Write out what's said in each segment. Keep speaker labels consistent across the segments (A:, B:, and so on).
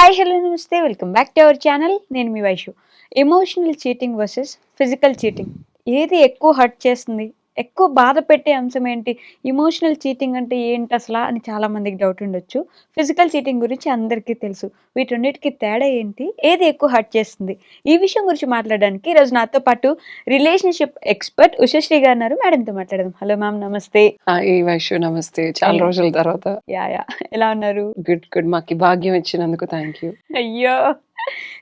A: Hi hello నమస్తే. Welcome back to our channel నేను మీ Vaishu. Emotional cheating versus physical cheating ఏది ఎక్కువ hurt చేస్తుంది? ఎక్కువ బాధ పెట్టే అంశం ఏంటి? ఇమోషనల్ చీటింగ్ అంటే ఏంటి అసలు అని చాలా మందికి డౌట్ ఉండొచ్చు. ఫిజికల్ చీటింగ్ గురించి అందరికీ తెలుసు. వీటన్నిటికీ తేడా ఏంటి? ఏది ఎక్కువ హర్ట్ చేస్తుంది? ఈ విషయం గురించి మాట్లాడడానికి ఈరోజు నాతో పాటు రిలేషన్షిప్ ఎక్స్పర్ట్ ఉషశ్రీ గారు ఉన్నారు. మేడంతో మాట్లాడదాం. హలో మ్యామ్ నమస్తే.
B: నమస్తే. చాలా. రోజుల తర్వాత.
A: Yeah yeah. ఎలా ఉన్నారు?
B: Good good. మాకు భాగ్యం ఇచ్చినందుకు థ్యాంక్ యూ
A: అయ్యో.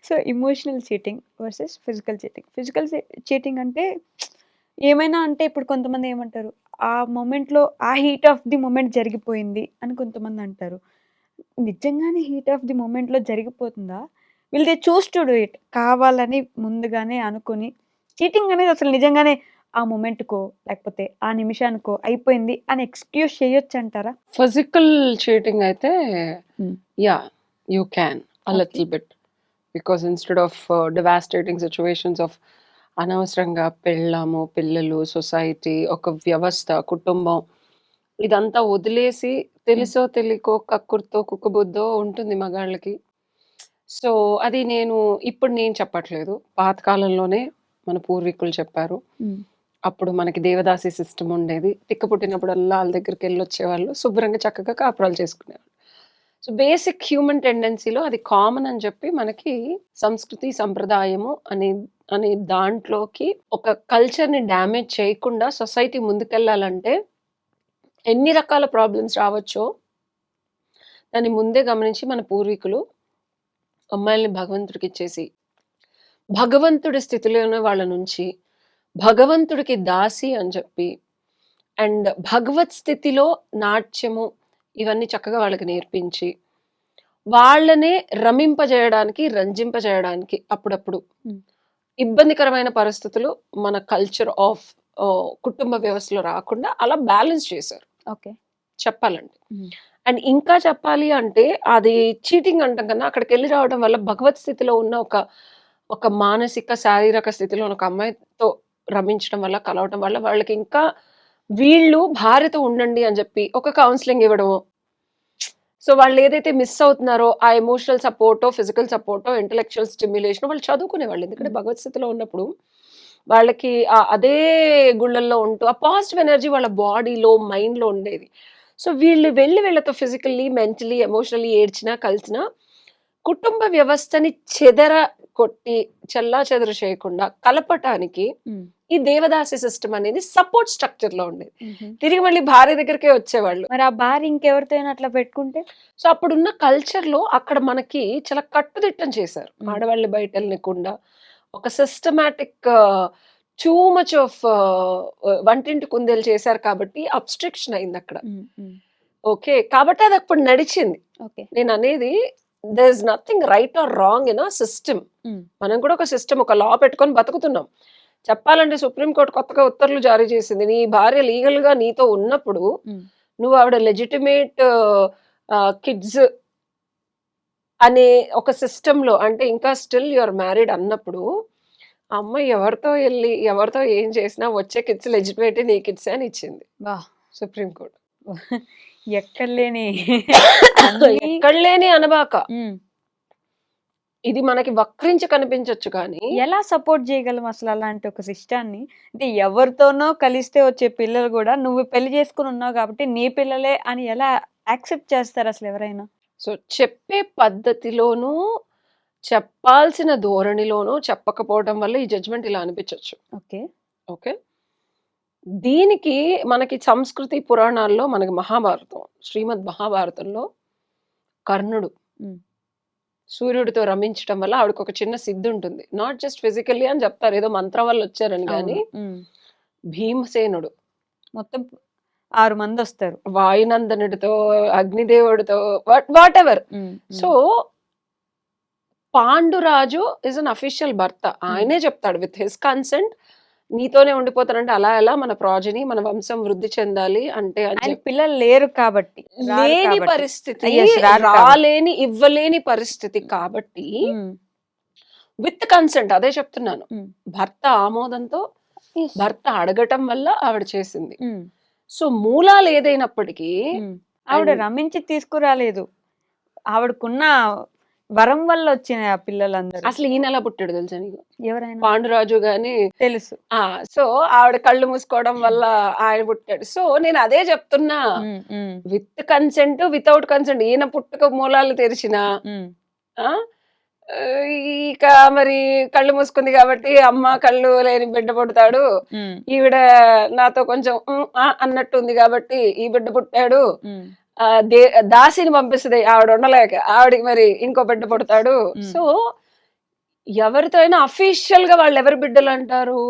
A: So emotional cheating versus physical cheating physical cheating అంటే ఏమైనా అంటే ఇప్పుడు కొంతమంది ఏమంటారు ఆ మొమెంట్లో ఆ హీట్ ఆఫ్ ది మూమెంట్ జరిగిపోయింది అని కొంతమంది అంటారు నిజంగానే హీట్ ఆఫ్ ది మూమెంట్లో జరిగిపోతుందా will they choose to do it కావాలని ముందుగానే అనుకొని చీటింగ్ అనేది అసలు నిజంగానే ఆ మూమెంట్కో లేకపోతే ఆ నిమిషానికో అయిపోయింది అని ఎక్స్క్యూజ్ చేయొచ్చు అంటారా
B: ఫిజికల్ చీటింగ్ అయితే. Yeah you can uh. Little bit because instead of devastating situations of అనవసరంగా పెళ్ళాము పిల్లలు సొసైటీ ఒక వ్యవస్థ కుటుంబం ఇదంతా వదిలేసి తెలుసో తెలియకో కక్కుర్తో కుక్కబుద్దో ఉంటుంది మగాళ్ళకి. సో అది నేను ఇప్పుడు నేను చెప్పట్లేదు. పాతకాలంలోనే మన పూర్వీకులు చెప్పారు. అప్పుడు మనకి దేవదాసి సిస్టమ్ ఉండేది. తిక్క పుట్టినప్పుడల్లా దగ్గరికి వెళ్ళి వచ్చేవాళ్ళు శుభ్రంగా చక్కగా కాపురాలు చేసుకునేవాళ్ళు. సో బేసిక్ హ్యూమన్ టెండెన్సీలో అది కామన్ అని చెప్పి మనకి సంస్కృతి సంప్రదాయము అనే అనే దాంట్లోకి ఒక కల్చర్ని డ్యామేజ్ చేయకుండా సొసైటీ ముందుకెళ్ళాలంటే ఎన్ని రకాల ప్రాబ్లమ్స్ రావచ్చో దాన్ని ముందే గమనించి మన పూర్వీకులు అమ్మాయిల్ని భగవంతుడికి ఇచ్చేసి భగవంతుడి స్థితిలోనే వాళ్ళ నుంచి భగవంతుడికి దాసి అని చెప్పి అండ్ భగవత్ స్థితిలో నాట్యము ఇవన్నీ చక్కగా వాళ్ళకి నేర్పించి వాళ్ళనే రమింపజేయడానికి రంజింపజేయడానికి అప్పుడప్పుడు ఇబ్బందికరమైన పరిస్థితులు మన కల్చర్ ఆఫ్ కుటుంబ వ్యవస్థలో రాకుండా అలా బ్యాలెన్స్ చేశారు.
A: ఓకే.
B: చెప్పాలంటే.
A: Hmm.
B: అండ్ ఇంకా చెప్పాలి అంటే అది చీటింగ్ అంటాం కన్నా అక్కడికి వెళ్ళి రావడం వల్ల భగవత్ స్థితిలో ఉన్న ఒక ఒక మానసిక శారీరక స్థితిలో ఒక అమ్మాయితో రమించడం వల్ల కలవడం వల్ల వాళ్ళకి ఇంకా వీళ్ళు భార్యతో ఉండండి అని చెప్పి ఒక కౌన్సిలింగ్ ఇవ్వడము సో వాళ్ళు ఏదైతే మిస్ అవుతున్నారో ఆ ఎమోషనల్ సపోర్టో ఫిజికల్ సపోర్టో ఇంటలెక్చువల్ స్టిమ్యులేషన్ వాళ్ళు చదువుకునే వాళ్ళు ఎందుకంటే
A: Hmm.
B: భగవత్ ఉన్నప్పుడు వాళ్ళకి ఆ అదే గుళ్ళల్లో ఉంటూ ఆ పాజిటివ్ ఎనర్జీ వాళ్ళ బాడీలో మైండ్లో ఉండేది సో వీళ్ళు వెళ్ళి వీళ్ళతో ఫిజికల్లీ మెంటలీ ఎమోషనల్లీ ఏడ్చినా కలిసినా కుటుంబ వ్యవస్థని చెదర కొట్టి చెల్లా చెదర చేయకుండా కలపటానికి ఈ దేవదాసి సిస్టమ్ అనేది సపోర్ట్ స్ట్రక్చర్లో ఉండేది. తిరిగి మళ్ళీ భార్య దగ్గరికే వచ్చేవాళ్ళు.
A: మరి ఆ భార్య ఇంకెవరితో అట్లా పెట్టుకుంటే?
B: సో అప్పుడున్న కల్చర్లో అక్కడ మనకి చాలా కట్టుదిట్టం చేశారు. ఆడవాళ్ళు బయట వెళ్ళకుండా ఒక సిస్టమాటిక్ టూ మచ్ ఆఫ్ వంటింటి కుందేలు చేశారు కాబట్టి అబ్స్ట్రిక్షన్ అయింది అక్కడ. ఓకే. కాబట్టి అది అప్పుడు నడిచింది. నేను అనేది there is nothing right or wrong in ఆ సిస్టమ్ మనం కూడా ఒక సిస్టమ్ ఒక లా పెట్టుకొని బతుకుతున్నాం. చెప్పాలంటే సుప్రీంకోర్టు కొత్తగా ఉత్తర్వులు జారీ చేసింది. నీ భార్య లీగల్గా నీతో ఉన్నప్పుడు
A: Mm.
B: నువ్వు ఆవిడ లెజిటిమేట్ కిడ్స్ అనే ఒక system లో అంటే ఇంకా స్టిల్ యువర్ మ్యారీడ్ అన్నప్పుడు అమ్మాయి ఎవరితో వెళ్ళి ఎవరితో ఏం చేసినా వచ్చే కిడ్స్ లెజిటిమేట్ నీ కిడ్స్ అని ఇచ్చింది. సుప్రీంకోర్టు
A: ఎక్కడ లేని అన్ని-
B: ఎక్కడ లేని అనబాక. ఇది మనకి వక్రించి కనిపించవచ్చు కానీ
A: ఎలా సపోర్ట్ చేయగలం అసలు అలాంటి ఒక సిస్టాన్ని? అంటే ఎవరితోనో కలిస్తే వచ్చే పిల్లలు కూడా నువ్వు పెళ్ళి చేసుకుని ఉన్నావు కాబట్టి నీ పిల్లలే అని ఎలా యాక్సెప్ట్ చేస్తారు అసలు ఎవరైనా?
B: సో చెప్పే పద్ధతిలోనూ చెప్పాల్సిన ధోరణిలోనూ చెప్పకపోవడం వల్ల ఈ జడ్జ్మెంట్ ఇలా అనిపించవచ్చు
A: ఓకే.
B: ఓకే? దీనికి మనకి సంస్కృతి పురాణాల్లో మనకి మహాభారతం శ్రీమద్ మహాభారతంలో కర్ణుడు
A: ఉమ్.
B: సూర్యుడితో రమించడం వల్ల ఆవిడకి ఒక చిన్న సిద్ధి ఉంటుంది నాట్ జస్ట్ ఫిజికల్లీ అని చెప్తారు. ఏదో మంత్రం వల్ల వచ్చారని కానీ భీమసేనుడు.
A: మొత్తం ఆరు మంది వస్తారు.
B: వాయునందనుడితో అగ్నిదేవుడితో whatever so Panduraju is unofficial భర్త. ఆయనే చెప్తాడు విత్ హిస్ కన్సెంట్ నీతోనే ఉండిపోతానంటే అలా ఎలా మన ప్రాజని మన వంశం వృద్ధి చెందాలి అంటే
A: ఆయన పిల్లలు లేరు కాబట్టి
B: లేని. పరిస్థితి
A: కాబట్టి.
B: రాలేని ఇవ్వలేని పరిస్థితి కాబట్టి. విత్ కన్సెంట్ అదే చెప్తున్నాను
A: ఉమ్.
B: భర్త ఆమోదంతో భర్త అడగటం వల్ల ఆవిడ చేసింది
A: ఉమ్.
B: సో మూలాలు ఏదైనప్పటికీ.
A: ఆవిడ రమించి తీసుకురాలేదు ఆవిడకున్న వరం వల్ల వచ్చిన పిల్లలందరూ.
B: అసలు ఈయన ఎలా పుట్టాడు తెలుసా నీకు?
A: ఎవరైనా?
B: పాండురాజు గాని
A: తెలుసు.
B: ఆ సో ఆవిడ కళ్ళు మూసుకోవడం వల్ల ఆయన పుట్టాడు. సో నేను అదే చెప్తున్నా. విత్ కన్సెంట్ వితౌట్ కన్సెంట్ ఈయన పుట్టుక మూలాలు తెరిచిన ఇక మరి కళ్ళు మూసుకుంది కాబట్టి అమ్మ కళ్ళు లేని బిడ్డ పుడతాడు. ఈవిడ నాతో కొంచెం అన్నట్టు ఉంది కాబట్టి ఈ బిడ్డ పుట్టాడు. దే దాసిని పంపిస్తుంది ఆవిడ ఉండలేక. ఆవిడకి మరి ఇంకో బిడ్డ పుడతాడు. సో ఎవరితో అయినా అఫీషియల్గా వాళ్ళు ఎవరి బిడ్డలు అంటారు?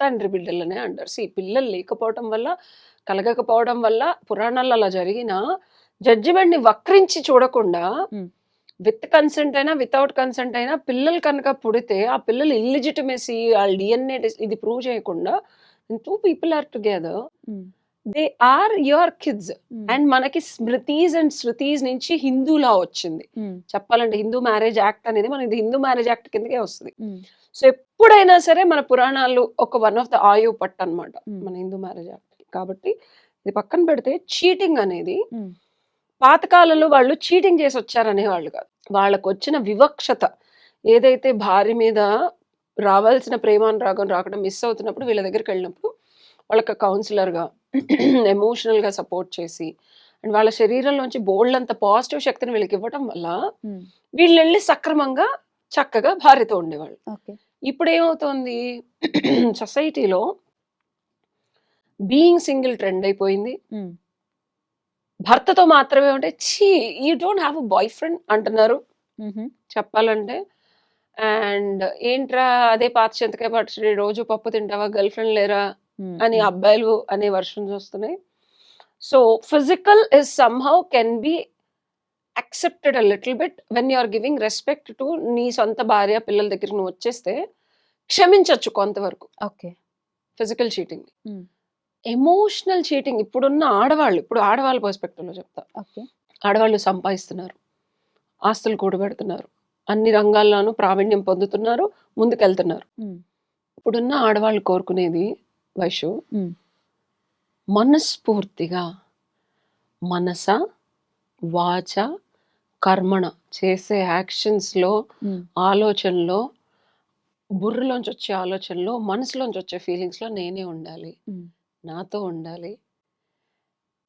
B: తండ్రి బిడ్డలనే అంటారు. ఈ పిల్లలు లేకపోవడం వల్ల కలగకపోవడం వల్ల పురాణాల్లో అలా జరిగిన జడ్జిమెంట్ని వక్రించి చూడకుండా. విత్ కన్సెంట్ అయినా వితౌట్ కన్సెంట్ అయినా పిల్లలు కనుక పుడితే ఆ పిల్లలు ఇల్లిజిటమసీ వాళ్ళ డిఎన్ఏ ఇది ప్రూవ్ చేయకుండా two people are together they are your kids and మనకి స్మృతీస్ అండ్ శృతీస్ నుంచి హిందూ లా వచ్చింది.
A: ఉమ్,
B: చెప్పాలంటే హిందూ మ్యారేజ్ యాక్ట్ అనేది మనకి హిందూ మ్యారేజ్ యాక్ట్ కిందకే వస్తుంది.
A: ఉమ్,
B: సో ఎప్పుడైనా సరే మన పురాణాలు ఒక వన్ ఆఫ్ ద ఆయు పట్టు అనమాట
A: Hmm.
B: మన హిందూ మ్యారేజ్ యాక్ట్. కాబట్టి ఇది పక్కన పెడితే చీటింగ్ అనేది పాతకాలంలో వాళ్ళు చీటింగ్ చేసి వచ్చారనే వాళ్ళు కాదు. వాళ్ళకు వచ్చిన వివక్షత ఏదైతే భార్య మీద రావాల్సిన ప్రేమానురాగం రాకుండా మిస్ అవుతున్నప్పుడు వీళ్ళ దగ్గరికి వెళ్ళినప్పుడు వాళ్ళకి కౌన్సిలర్గా ఎమోషనల్గా సపోర్ట్ చేసి అండ్ వాళ్ళ శరీరంలోంచి బోల్డ్ అంత పాజిటివ్ శక్తిని వీళ్ళకి ఇవ్వటం వల్ల
A: ఉమ్,
B: వీళ్ళు వెళ్ళి సక్రమంగా చక్కగా భార్యతో ఉండేవాళ్ళు. ఇప్పుడు ఏమవుతోంది సొసైటీలో బీయింగ్ సింగిల్ ట్రెండ్ అయిపోయింది.
A: ఉమ్,
B: భర్తతో మాత్రమే ఉంటే చీ you don't have a boyfriend అంటున్నారు చెప్పాలంటే. అండ్ ఏంట్రా అదే పాత చింతకాయ పచ్చడి రోజు పప్పు తింటావా గర్ల్ ఫ్రెండ్ లేరా? అని
A: ఉమ్,
B: అబ్బాయిలు అనే వర్షన్స్ వస్తున్నాయి so physical is somehow can be accepted a little bit when you are giving respect to నీ సొంత భార్య పిల్లల దగ్గరికి నువ్వు వచ్చేస్తే క్షమించవచ్చు కొంతవరకు.
A: Okay.
B: Physical cheating.
A: Um,
B: emotional cheating ఇప్పుడున్న ఆడవాళ్ళు ఇప్పుడు ఆడవాళ్ళ పర్స్పెక్టివ్లో చెప్తా.
A: ఓకే.
B: ఆడవాళ్ళు సంపాదిస్తున్నారు. ఆస్తులు కూడబెడుతున్నారు. అన్ని రంగాల్లోనూ ప్రావీణ్యం పొందుతున్నారు ముందుకెళ్తున్నారు. ఇప్పుడున్న ఆడవాళ్ళు కోరుకునేది వైషు మనస్ఫూర్తిగా మనస వాచ కర్మణ చేసే యాక్షన్స్లో ఆలోచనలో బుర్రలోంచి వచ్చే ఆలోచనలో మనసులోంచి వచ్చే ఫీలింగ్స్లో నేనే ఉండాలి. నాతో ఉండాలి.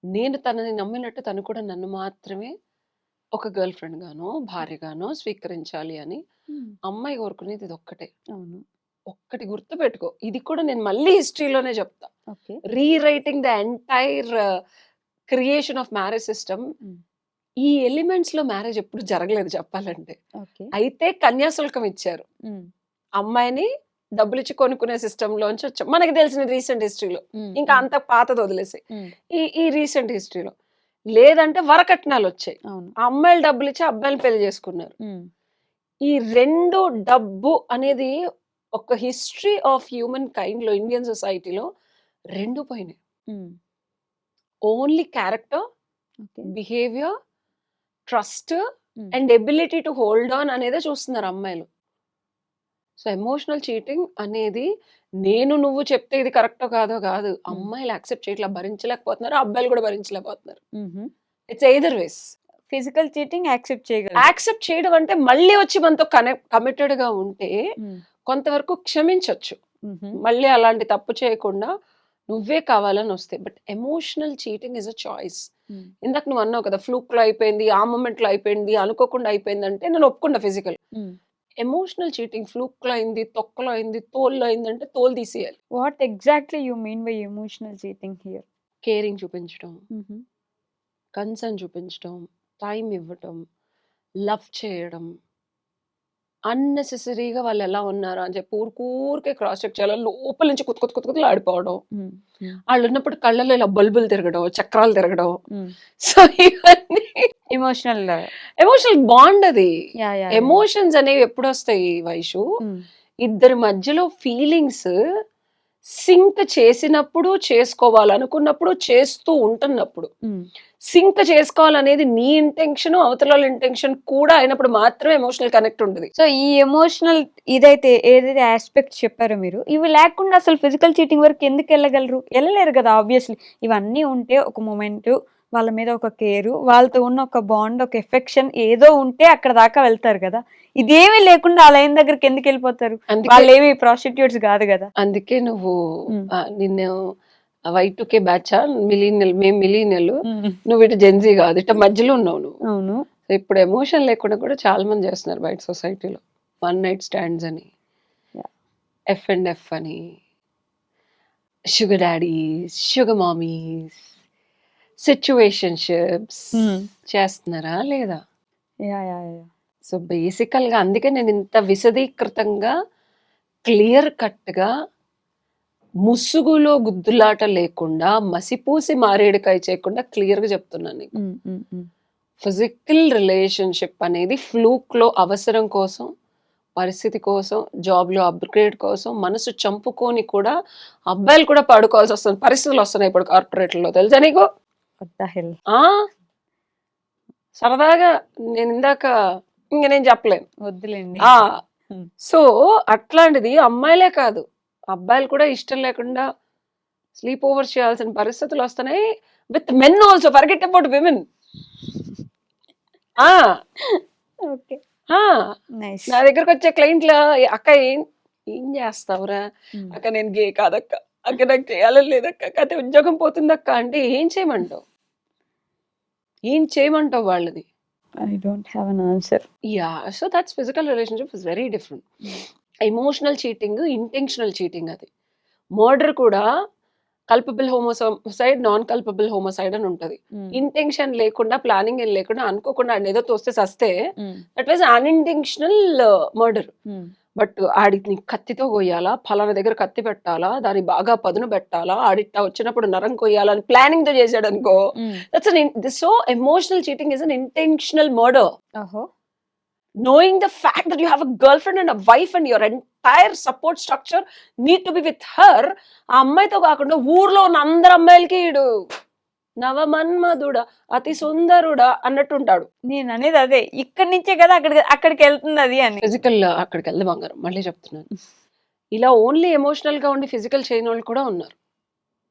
B: నేను తనని నమ్మినట్టు తను కూడా నన్ను మాత్రమే ఒక గర్ల్ ఫ్రెండ్ గానో భార్యగానో స్వీకరించాలి అని అమ్మాయి కోరుకునేది ఇది ఒక్కటే
A: అవును.
B: ఒక్కటి గుర్తుపెట్టుకో. ఇది కూడా నేను మళ్ళీ హిస్టరీలోనే చెప్తా. Rewriting the entire creation of marriage system ఈ ఎలిమెంట్స్లో మ్యారేజ్ ఎప్పుడు జరగలేదు చెప్పాలంటే. అయితే కన్యాశుల్కం ఇచ్చారు. అమ్మాయిని డబ్బులు ఇచ్చి కొనుక్కునే సిస్టమ్ లోంచి వచ్చాం. మనకి తెలిసిన రీసెంట్ హిస్టరీలో ఇంకా అంత పాతది వదిలేసి ఈ ఈ రీసెంట్ హిస్టరీలో లేదంటే వరకట్నాలు వచ్చాయి. అమ్మాయిలు డబ్బులు ఇచ్చి అబ్బాయిలు పెళ్ళి చేసుకున్నారు. ఈ రెండు డబ్బు అనేది ఒక హిస్టరీ ఆఫ్ హ్యూమన్ కైండ్లో ఇండియన్ సొసైటీలో రెండు పోయినాయి. Only character behaviour trust and ability to hold on అనేదే చూస్తున్నారు అమ్మాయిలు. సో ఎమోషనల్ చీటింగ్ అనేది నేను నువ్వు చెప్తే ఇది కరెక్టో కాదో కాదు. అమ్మాయిలు యాక్సెప్ట్ చేయట్లా భరించలేకపోతున్నారు అబ్బాయిలు కూడా భరించలేకపోతున్నారు. It's either ways.
A: Physical cheating accept చేయగలరు.
B: యాక్సెప్ట్ చేయడం అంటే మళ్ళీ వచ్చి మనతో కనెక్ట్ కమిటెడ్గా ఉంటే కొంతవరకు క్షమించవచ్చు మళ్ళీ అలాంటి తప్పు చేయకుండా నువ్వే కావాలని వస్తే but emotional cheating is a choice. ఇందాక నువ్వు అన్నావు కదా ఫ్లూక్లో అయిపోయింది ఆ మూమెంట్లో అయిపోయింది అనుకోకుండా అయిపోయింది అంటే నేను ఒప్పుకున్నా ఫిజికల్. ఎమోషనల్ చీటింగ్ ఫ్లూక్లో అయింది తొక్కలో అయింది తోల్లో అయింది అంటే తోలు తీసేయాలి.
A: What exactly you mean by emotional cheating here?
B: Caring చూపించడం. కన్సర్న్ చూపించడం. టైం ఇవ్వటం. లవ్ చేయడం. అన్నెసెసరీగా వాళ్ళు ఎలా ఉన్నారు అని చెప్పి ఊరికూరికే క్రాస్ చెక్ చేయాలి. లోపల నుంచి కుత్త కుత్త కుత్తులు ఆడిపోవడం వాళ్ళు ఉన్నప్పుడు కళ్ళలో ఇలా బల్బులు తిరగడం చక్రాలు తిరగడం. సో ఇవన్నీ
A: ఎమోషనల్
B: ఎమోషనల్ బాండ్ అది. ఎమోషన్స్ అనేవి ఎప్పుడు వస్తాయి వైషు ఇద్దరి మధ్యలో ఫీలింగ్స్ సింక్ చేసినప్పుడు చేసుకోవాలనుకున్నప్పుడు చేస్తూ ఉంటున్నప్పుడు. సింక్ చేసుకోవాలనేది నీ ఇంటెన్షన్ అవతల ఇంటెన్షన్ కూడా అయినప్పుడు మాత్రమే ఎమోషనల్ కనెక్ట్ ఉంటుంది.
A: సో ఈ ఎమోషనల్ ఇదైతే ఏదైతే ఆస్పెక్ట్ చెప్పారో మీరు ఇవి లేకుండా అసలు ఫిజికల్ చీటింగ్ వరకు ఎందుకు వెళ్ళగలరు? వెళ్ళలేరు కదా ఆబ్వియస్లీ ఇవన్నీ ఉంటే ఒక మూమెంట్ వాళ్ళ మీద ఒక కేరు వాళ్ళతో ఉన్న ఒక బాండ్ ఒక ఎఫెక్షన్ ఏదో ఉంటే అక్కడ దాకా వెళ్తారు కదా. ఇదేమీ లేకుండా ఆ లైన్ దగ్గరికి ఎందుకు వెళ్ళిపోతారు? వాళ్ళు ఏమి ప్రాస్టిట్యూట్స్ కాదు కదా.
B: అందుకే నువ్వు నిన్ను Y two K batch millennial మేము మిలీనియల్ నువ్వు ఇటు జెన్జీ కాదు ఇటు మధ్యలో ఉన్నావు నువ్వు.
A: అవును.
B: ఇప్పుడు ఎమోషన్ లేకుండా కూడా చాలా మంది చేస్తున్నారు బయట సొసైటీలో వన్ నైట్ స్టాండ్స్ అని. ఎఫ్ అండ్ ఎఫ్ అని. Sugar daddies sugar mommies situationships
A: Hmm.
B: చేస్తున్నారా లేదా
A: యా యా యా
B: సో బేసికల్గా అందుకే నేను ఇంత విశదీకృతంగా క్లియర్ కట్గా ముసుగులో గుద్దులాట లేకుండా మసిపూసి మారేడుకాయ చేయకుండా క్లియర్గా చెప్తున్నాను నీకు. ఫిజికల్ రిలేషన్షిప్ అనేది ఫ్లూక్లో అవసరం కోసం పరిస్థితి కోసం జాబ్లో అప్గ్రేడ్ కోసం మనసు చంపుకొని కూడా అబ్బాయిలు కూడా పడుకోవాల్సి వస్తుంది పరిస్థితులు వస్తున్నాయి ఇప్పుడు కార్పొరేట్లలో తెలుసా నీకు
A: Hell?
B: ఆ? సరదాగా నేను ఇందాక ఇంక నేను చెప్పలేను.
A: వద్దులేండి.
B: సో అట్లాంటిది అమ్మాయిలే కాదు. అబ్బాయిలు కూడా ఇష్టం లేకుండా స్లీప్ ఓవర్ చేయాల్సిన పరిస్థితులు వస్తున్నాయి. With men also forget about women. Ah.
A: Okay.
B: Ah,
A: nice.
B: నా దగ్గరకు వచ్చే క్లయింట్ల అక్క ఏం ఏం చేస్తావురా? అక్క నేను గే కాదక్క. అక్క నాకు చేయాలని లేదక్క. కథ ఉద్యోగం పోతుందక్క అంటే ఏం చేయమంటావు? ఏం చేయమంటావు వాళ్ళది?
A: I don't have an answer
B: yeah so that's physical relationship is very different emotional cheating intentional cheating అది. మర్డర్ కూడా culpable homicide non culpable homicide అని ఉంటది. ఇంటెన్షన్ లేకుండా ప్లానింగ్ ఏం లేకుండా అనుకోకుండా ఏదో తోస్తే సస్తే that was unintentional murder but ఆడిని కత్తితో కొయ్యాలా ఫలానా దగ్గర కత్తి పెట్టాలా దాన్ని బాగా పదును పెట్టాలా ఆడిట్ట వచ్చినప్పుడు నరం కొయ్యాలా అని ప్లానింగ్తో చేశాడు అనుకో that's so emotional cheating is an intentional murder knowing the fact that you have a girlfriend and a wife and your entire support structure need to be with her ఆ అమ్మాయితో కాకుండా ఊర్లో ఉన్న అందరు అమ్మాయిలకి ఈడు. నవమన్మధుడా అతి సుందరుడా అన్నట్టుంటాడు.
A: నేను అనేది అదే. ఇక్కడి నుంచే కదా అక్కడికి అక్కడికి వెళ్తుంది అది అని.
B: ఫిజికల్ అక్కడికి వెళ్దాం బంగారం మళ్ళీ చెప్తున్నాను. ఇలా ఓన్లీ ఎమోషనల్గా ఉండి ఫిజికల్ చేయని వాళ్ళు కూడా ఉన్నారు.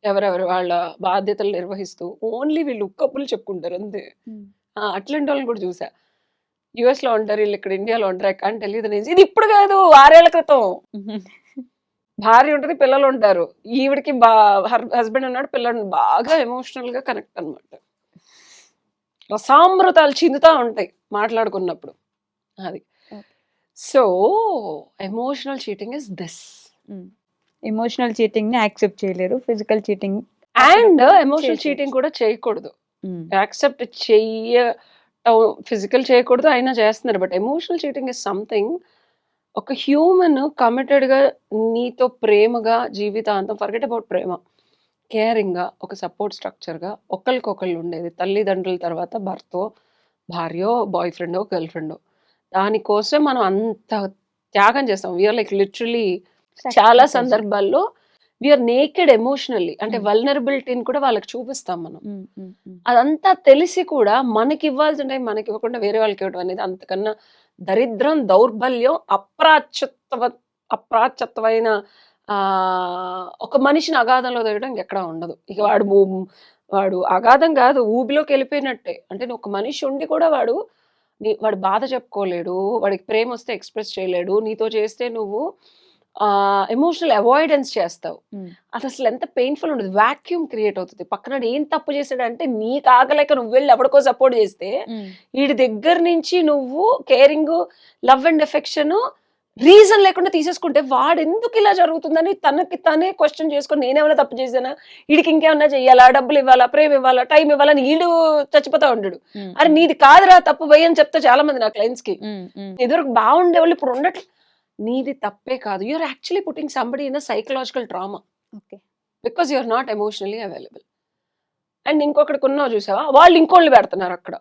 B: ఎవరెవరు వాళ్ళ బాధ్యతలు నిర్వహిస్తూ ఓన్లీ వీళ్ళు ఉక్కప్పులు చెప్పుకుంటారు అంతే. అట్లాంటి వాళ్ళని కూడా చూసా. లో ఉంటారు వీళ్ళు ఇక్కడ ఇండియాలో ఉంటారు కాంట్ తెలియదు ఇది ఇప్పుడు కాదు ఆరేళ్ళ క్రితం. భార్య ఉంటది పిల్లలు ఉంటారు. ఈవిడికి బా హస్బెండ్ ఉన్నాడు పిల్లలు బాగా ఎమోషనల్గా కనెక్ట్ అన్నమాట. రసామృతాలు చిందుతా ఉంటాయి మాట్లాడుకున్నప్పుడు. అది. So emotional cheating is this
A: emotional చీటింగ్ని accept చేయలేరు physical cheating
B: and emotional. Cheating కూడా చేయకూడదు. యాక్సెప్ట్ చెయ్య ఫిజికల్ చేయకూడదు అయినా చేస్తున్నారు. But emotional cheating is something. ఒక హ్యూమన్ కమిటెడ్గా నీతో ప్రేమగా జీవితాంతం ఫర్గెట్ అబౌట్ ప్రేమ కేరింగ్గా ఒక సపోర్ట్ స్ట్రక్చర్గా ఒకరికొకళ్ళు ఉండేది. తల్లిదండ్రుల తర్వాత భర్తో భార్యో బాయ్ ఫ్రెండో గర్ల్ ఫ్రెండో దానికోసం మనం అంత త్యాగం చేస్తాం. వీఆర్ లైక్ లిటరలీ చాలా సందర్భాల్లో వీఆర్ నేకెడ్ ఎమోషనల్లీ అంటే. వల్నరబిలిటీని కూడా వాళ్ళకి చూపిస్తాం మనం. అదంతా తెలిసి కూడా మనకి ఇవ్వాల్సిన టైం మనకి ఇవ్వకుండా వేరే వాళ్ళకి ఇవ్వడం అనేది అంతకన్నా దరిద్రం దౌర్బల్యం అప్రాచ్యత్వ అప్రాచ్యత్వమైన ఆ ఒక మనిషిని అగాధంలో తగ్గడం ఎక్కడా ఉండదు. ఇక వాడు వాడు అగాధం కాదు ఊబిలోకి వెళ్ళిపోయినట్టే. అంటే ఒక మనిషి ఉండి కూడా వాడు నీ వాడు బాధ చెప్పుకోలేడు వాడికి ప్రేమ వస్తే ఎక్స్ప్రెస్ చేయలేడు నీతో చేస్తే నువ్వు ఎమోషనల్ అవాయిడెన్స్ చేస్తావు. అది అసలు ఎంత పెయిన్ఫుల్ ఉండదు వాక్యూమ్ క్రియేట్ అవుతుంది. పక్కన ఏం తప్పు చేశాడంటే నీకు ఆగలేక నువ్వు వెళ్ళి ఎవరికో సపోర్ట్ చేస్తే వీడి దగ్గర నుంచి నువ్వు caring love and affection reason లేకుండా తీసేసుకుంటే వాడు ఎందుకు ఇలా జరుగుతుందని తనకి తనే క్వశ్చన్ చేసుకొని నేనేమైనా తప్పు చేశానా? వీడికి ఇంకేమన్నా చెయ్యాలా? డబ్బులు ఇవ్వాలా? ప్రేమ ఇవ్వాలా? టైం ఇవ్వాలా? వీడు చచ్చిపోతా ఉంటాడు అరే నీది కాదురా తప్పు పోయి అని చెప్తా చాలా మంది నా క్లయింట్స్కి. ఎదురు బాగుండే వాళ్ళు ఇప్పుడు ఉండట్లు నీది తప్పే కాదు. You're actually putting somebody in psychological trauma
A: okay.
B: Because you're not emotionally available and ఇంకొకటి కొన్నావు చూసావా? వాళ్ళు ఇంకోళ్ళు పెడుతున్నారు అక్కడ.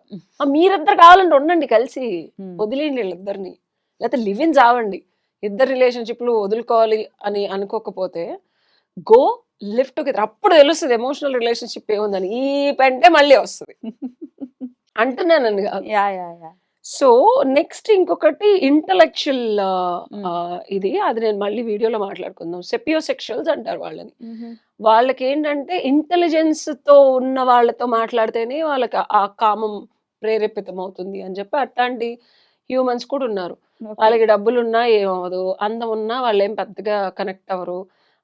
B: మీరిద్దరు కావాలంటే ఉండండి కలిసి. వదిలేయండి వీళ్ళిద్దరిని. లేకపోతే లివ్ ఇన్ చావండి. ఇద్దరు రిలేషన్షిప్లు వదులుకోవాలి అని అనుకోకపోతే గో లిఫ్ట్ టుగెదర్ అప్పుడు తెలుస్తుంది ఎమోషనల్ రిలేషన్షిప్ ఏముందని. ఈ పెంటే మళ్ళీ వస్తుంది. అంటున్నానండి కాదు.
A: Yeah yeah yeah.
B: So next ఇంకొకటి ఇంటలెక్చువల్ ఇది అది నేను మళ్ళీ వీడియోలో మాట్లాడుకుందాం సెపియో సెక్షువల్స్ అంటారు వాళ్ళని వాళ్ళకేంటంటే ఇంటెలిజెన్స్‌తో ఉన్న వాళ్ళతో మాట్లాడితేనే వాళ్ళకి ఆ కామం ప్రేరేపితమవుతుంది అని చెప్పి అట్లాంటి హ్యూమన్స్ కూడా ఉన్నారు. వాళ్ళకి డబ్బులున్నా ఏమవ్వదు. అందం ఉన్నా వాళ్ళేం పెద్దగా కనెక్ట్ అవ్వరు.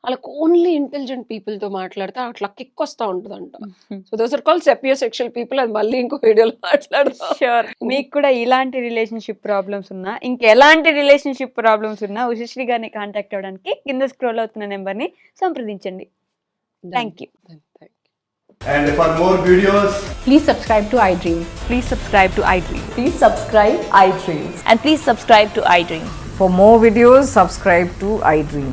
B: వాళ్ళకి ఓన్లీ ఇంటెలిజెంట్ పీపుల్‌తో మాట్లాడితే అట్లా కిక్ వస్తా ఉంటదంట. So those are called sapiosexual people అది మళ్ళీ ఇంకో వీడియోలో మాట్లాడదాం.
A: ష్యూర్. మీకు కూడా ఇలాంటి రిలేషన్‌షిప్ ప్రాబ్లమ్స్ ఉన్నా, ఇంకెలాంటి రిలేషన్‌షిప్ ప్రాబ్లమ్స్ ఉన్నా ఉషశ్రీ గారిని కాంటాక్ట్ అవ్వడానికి కింద స్క్రోల్ అవుతున్న నెంబర్‌ని సంప్రదించండి. Thank you.
C: And for more videos,
D: Please subscribe to iDream.
A: Please subscribe to iDream.
D: Please subscribe iDreams.
E: and please subscribe to iDream.
D: For more videos, subscribe to iDream.